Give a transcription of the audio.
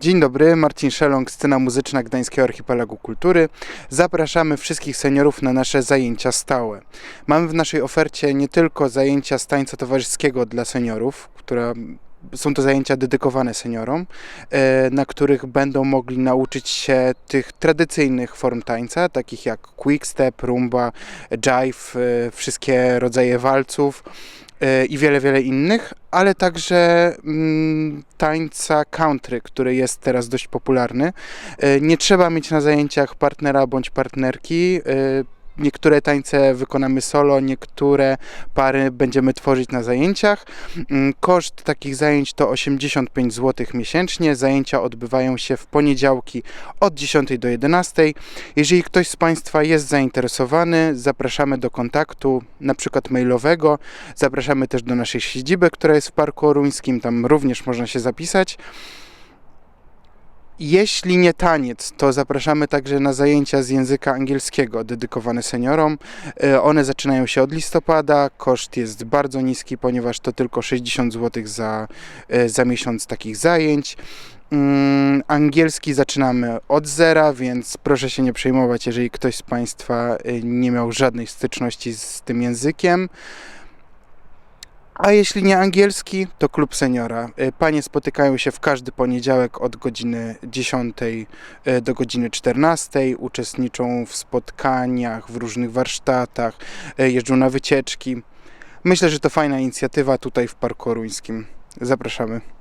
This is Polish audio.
Dzień dobry, Marcin Szelong, scena muzyczna Gdańskiego Archipelagu Kultury. Zapraszamy wszystkich seniorów na nasze zajęcia stałe. Mamy w naszej ofercie nie tylko zajęcia z tańca towarzyskiego dla seniorów, które są to zajęcia dedykowane seniorom, e, na których będą mogli nauczyć się tych tradycyjnych form tańca, takich jak quickstep, rumba, jive, e, wszystkie rodzaje walców i wiele, wiele innych, ale także mm, tańca country, który jest teraz dość popularny. E, Nie trzeba mieć na zajęciach partnera bądź partnerki. Niektóre tańce wykonamy solo, niektóre pary będziemy tworzyć na zajęciach. Mm, Koszt takich zajęć to 85 zł miesięcznie. Zajęcia odbywają się w poniedziałki od 10 do 11. Jeżeli ktoś z Państwa jest zainteresowany, zapraszamy do kontaktu, na przykład mailowego. Zapraszamy też do naszej siedziby, która jest w Parku Oruńskim, tam również można się zapisać. Jeśli nie taniec, to zapraszamy także na zajęcia z języka angielskiego dedykowane seniorom. E, One zaczynają się od listopada. Koszt jest bardzo niski, ponieważ to tylko 60 zł za, e, za miesiąc takich zajęć. Mm, Angielski zaczynamy od zera, więc proszę się nie przejmować, jeżeli ktoś z Państwa e, nie miał żadnej styczności z tym językiem. A jeśli nie angielski, to klub seniora. Y, Panie spotykają się w każdy poniedziałek od godziny 10 y, do godziny 14. Uczestniczą w spotkaniach, w różnych warsztatach, y, jeżdżą na wycieczki. Myślę, że to fajna inicjatywa tutaj w Parku Oruńskim. Zapraszamy.